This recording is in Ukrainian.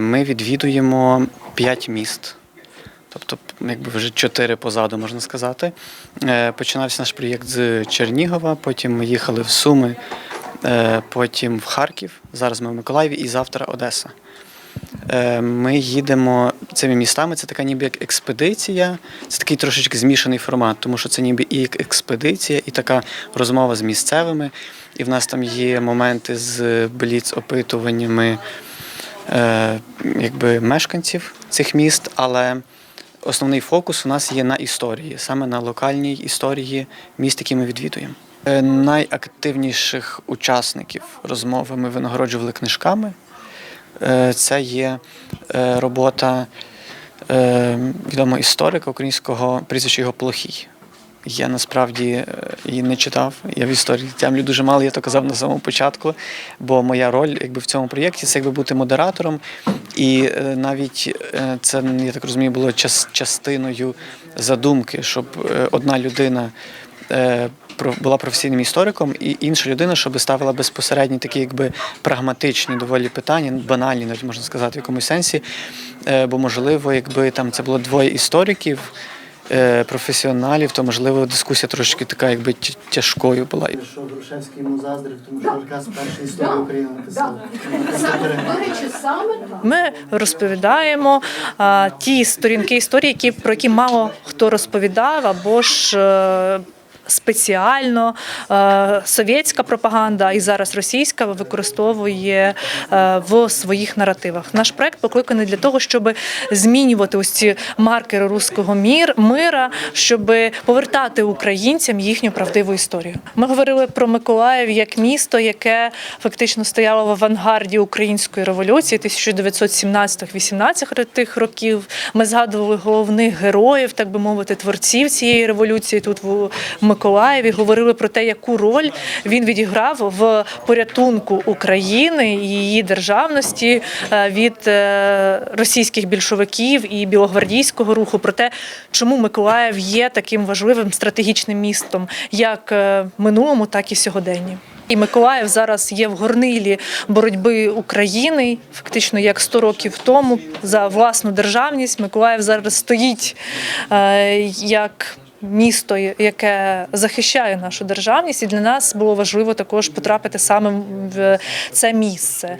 Ми відвідуємо п'ять міст. Тобто, якби вже чотири позаду, можна сказати. Е, Починався наш проєкт з Чернігова, потім ми їхали в Суми, е, потім в Харків. Зараз ми в Миколаєві і завтра Одеса. Е, Ми їдемо цими містами. Це така ніби як експедиція. Це такий трошечки змішаний формат, тому що це ніби і експедиція, і така розмова з місцевими. І в нас там є моменти з бліц-опитуваннями е, якби мешканців цих міст, але основний фокус у нас є на історії, саме на локальній історії міст, які ми відвідуємо. Е, Найактивніших учасників розмови ми винагороджували книжками. Е, Це є робота е, відомого історика українського прізвища його Плохій. Я насправді е, її не читав. Я в історії тямлю дуже мало, я то казав на самому початку. Бо моя роль якби, в цьому проєкті це якби бути модератором. І е, навіть е, це, я так розумію, було час, частиною задумки, щоб одна людина була професійним істориком, і інша людина, щоб ставила безпосередні такі, якби прагматичні доволі питання, банальні, навіть можна сказати, в якомусь сенсі. Бо, можливо, якби там це було двоє істориків. Е, Професіоналів, то можливо дискусія трошки така, якби тя- тяжкою була. Що Грушевський йому заздрив, тому що Аркас перший історію України написав. Ми розповідаємо а, ті сторінки історії, які про які мало хто розповідав, або ж. Спеціально е, совєтська пропаганда і зараз російська використовує е, в своїх наративах. Наш проект покликаний для того, щоб змінювати ось ці маркери руського мір мира, щоб повертати українцям їхню правдиву історію. Ми говорили про Миколаїв як місто, яке фактично стояло в авангарді української революції 1917-18 років. Ми згадували головних героїв, так би мовити, творців цієї революції тут в Миколаєві. Говорили про те, яку роль він відіграв в порятунку України і її державності е, від е, російських більшовиків і білогвардійського руху. Про те, чому Миколаїв є таким важливим стратегічним містом, як е, минулому, так і сьогоденні. І Миколаїв зараз є в горнилі боротьби України, фактично як 100 років тому, за власну державність. Миколаїв зараз стоїть як. Місто, яке захищає нашу державність, і для нас було важливо також потрапити саме в це місце.